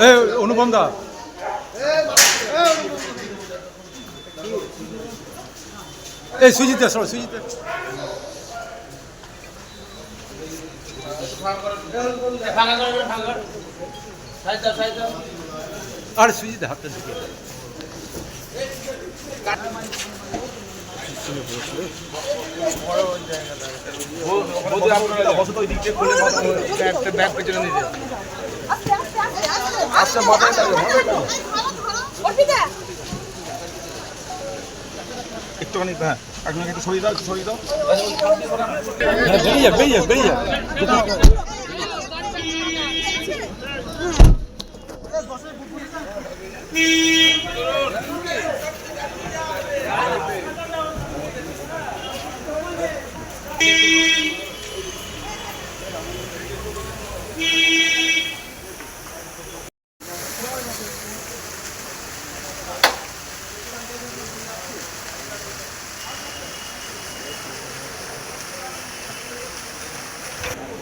এ অনুপম দা এই সুজিত দা সরো সুজিত দা আর সুজিত দা হাতটা ঢুকিয়ে দাও। একটা ব্যাগ পেছনে নিয়ে যায় আস্তে আস্তে আস্তে আস্তে। আচ্ছা মাথায় একটুখানি হ্যাঁ। আপনাকে একটু সরিয়ে দাও সরিয়ে দাও। হ্যাঁ বেরিয়ে যা বেরিয়ে। যা বেরিয়ে যা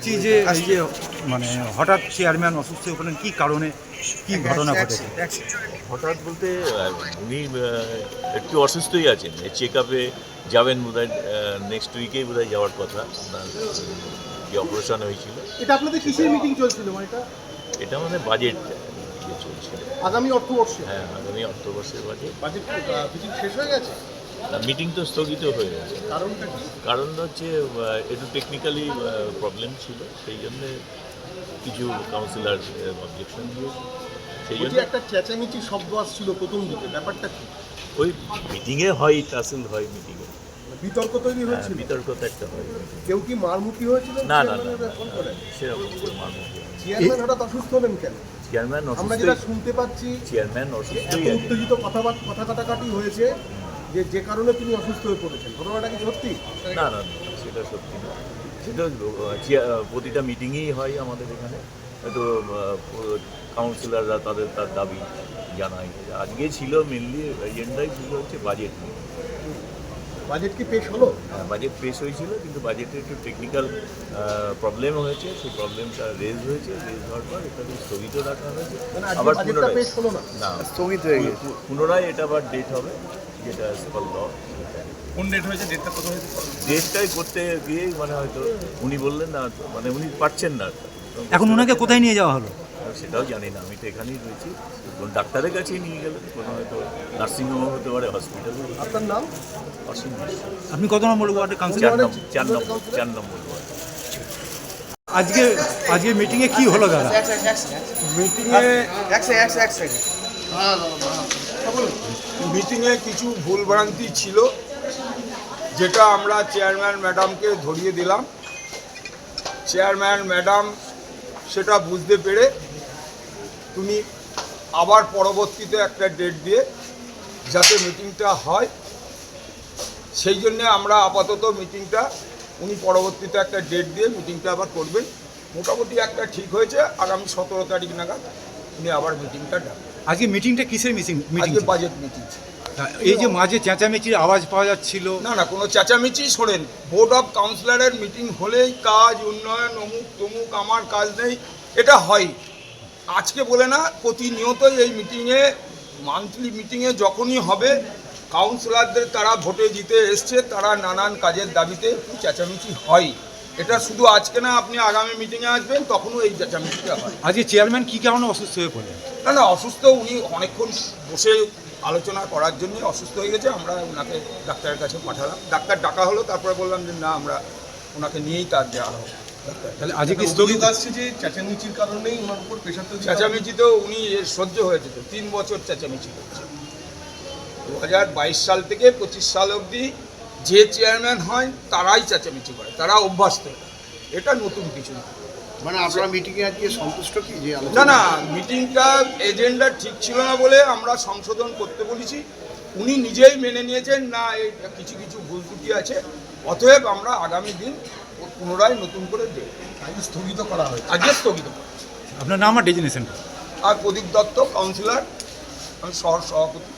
বলছি যে এই যে মানে হঠাৎ চেয়ারম্যান অসুস্থ হয়ে পড়লেন কি কারণে? কি ঘটনা ঘটেছে? হঠাৎ বলতে উনি একটু অসুস্থই আছেন। চেক আপে যাবেন বোধ হয় নেক্সট উইকেই বোধ হয় যাওয়ার কথা। আপনার যে অপারেশন হয়েছিল। এটা আপনাদের কিসের মিটিং চলছিল মানে এটা এটা মানে বাজেট ইয়ে চলছিল। আগামী অর্থবর্ষে? হ্যাঁ আগামী অক্টোবরের বাজেট বাজেট মিটিং শেষ হয়ে গেছে? মিটিং তো স্থগিত হয়ে গেছে। কারণটা হচ্ছে একটু টেকনিক্যালি প্রবলেম ছিল সেই জন্যে কিছু কাউন্সিলার অবজেকশন দিয়েছে। সেই জন্য একটা চেঁচামেচি শব্দ আসছিল প্রথম দিকে ব্যাপারটা কি? ওই মিটিংয়ে হয় টাসেল হয় মিটিংয়ে বিতর্ক তৈরি হয়েছিল? বিতর্ক তো একটা হয়। কেউ কি মারমুখী হয়েছিল? না না না সেরকম মানুষ নেই। চেয়ারম্যান হঠাৎ অসুস্থ হলেন কেন? চেয়ারম্যান আমরা যেটা শুনতে পাচ্ছি চেয়ারম্যান আছে। উত্তেজিত কথাবার্তা কথা কাটাকাটি হয়েছে যে যে কারণে তিনি অসুস্থ হয়ে পড়েছেন। ঘটনাটা কি সত্যি? না না না, সেটা সত্যি না। সেটা প্রতিটা মিটিংয়েই হয় আমাদের এখানে। তো কাউন্সিলররা তাদের তার দাবি জানায়। আজকে ছিল মেনলি এজেন্ডাই ছিল হচ্ছে বাজেট নিয়ে। বাজেট কি পেশ হলো? হ্যাঁ বাজেট পেশ হয়েছিল কিন্তু বাজেটে একটু টেকনিক্যাল প্রবলেম হয়েছে। সেই প্রবলেমটা রেজ হয়েছে। রেজ হওয়ার পর এটাকে স্থগিত রাখা হয়েছে। মানে আবার পুনরায় পেশ হলো না। না স্থগিত হয়ে গেছে। পুনরায় এটা আবার ডেট হবে। যেটা ল কোন ডেট হয়েছে? ডেটটা কত হয়েছে? ডেটটাই করতে গিয়েই মানে হয়তো উনি বললেন না মানে উনি পারছেন না। এখন ওনাকে কোথায় নিয়ে যাওয়া হলো? সেটাও জানি না আমি তো এখানেই রয়েছি। কোনো ডাক্তারের কাছেই নিয়ে গেলেন কোনো হয়তো নার্সিংহোম হতে পারে হসপিটালে আপনার নাম? অসীম আপনি কত নম্বর ওয়ার্ডে চার কাউন্সিলর চার নম্বর চার নম্বর ওয়ার্ড। আজকে আজকে মিটিংয়ে কি হলো দাদা? মিটিংয়ে কিছু ভুলভ্রান্তি ছিল, যেটা আমরা চেয়ারম্যান ম্যাডামকে ধরিয়ে দিলাম। চেয়ারম্যান ম্যাডাম সেটা বুঝতে পেরে তুমি আবার পরবর্তীতে একটা ডেট দিয়ে যাতে মিটিংটা হয়, সেই জন্যে আমরা আপাতত মিটিংটা, উনি পরবর্তীতে একটা ডেট দিয়ে মিটিংটা আবার করবেন। মোটামুটি একটা ঠিক হয়েছে, আগামী সতেরো তারিখ নাগাদ উনি আবার মিটিংটা ডাকবেন। আজকে মিটিংটা কিসের মিটিং মিটিং আজকে বাজেট মিটিং এই যে মাঝে চেঁচামেচির আওয়াজ পাওয়া যাচ্ছিল। না না কোনো চেঁচামেচি শোনেন। বোর্ড অফ কাউন্সিলরের মিটিং হলেই কাজ উন্নয়ন অমুক তমুক আমার কাজ নেই এটা হয়। আজকে বলে না প্রতিনিয়তই এই মিটিংয়ে মান্থলি মিটিংয়ে যখনই হবে কাউন্সিলরদের তারা ভোটে জিতে এসছে তারা নানান কাজের দাবিতে একটু চেঁচামেচি হয়। এটা শুধু আজকে না আপনি আগামী মিটিংয়ে আসবেন তখনও এই চেঁচামেচিটা হয়। আজকে চেয়ারম্যান কী কারণে অসুস্থ হয়ে পড়লেন? না না অসুস্থ উনি অনেকক্ষণ বসে আলোচনা করার জন্য অসুস্থ হয়ে গেছে আমরা ওনাকে ডাক্তারের কাছে পাঠালাম। ডাক্তার ডাকা হলো তারপরে বললাম যে না আমরা ওনাকে নিয়েই তার দেওয়া হবে। তাহলে আজকে কি স্থগিত আসছে যে চেঁচামেচির কারণেই ওনার উপর প্রেশার করা চেঁচামেচি তো উনি এর সহ্য হয়েছে তো তিন বছর চেঁচামেচি করছে। দু হাজার বাইশ সাল থেকে পঁচিশ সাল অবধি যে চেয়ারম্যান হয় তারাই চেঁচামেচি করে তারা অভ্যস্ত। এটা নতুন কিছু না। মানে আপনারা মিটিংয়ে আজকে সন্তুষ্ট কি যে না না মিটিংটা এজেন্ডা ঠিক ছিল না বলে আমরা সংশোধন করতে বলেছি। উনি নিজেই মেনে নিয়েছেন না এই কিছু কিছু ভুল ত্রুটি আছে। অতএব আমরা আগামী দিন পুনরায় নতুন করে দেব। আজকে স্থগিত করা হয়েছে। আজকে স্থগিত করব। আপনার নাম আর ডেজিনেশনটা আর প্রদীপ দত্ত কাউন্সিলর আমি শহর সভাপতি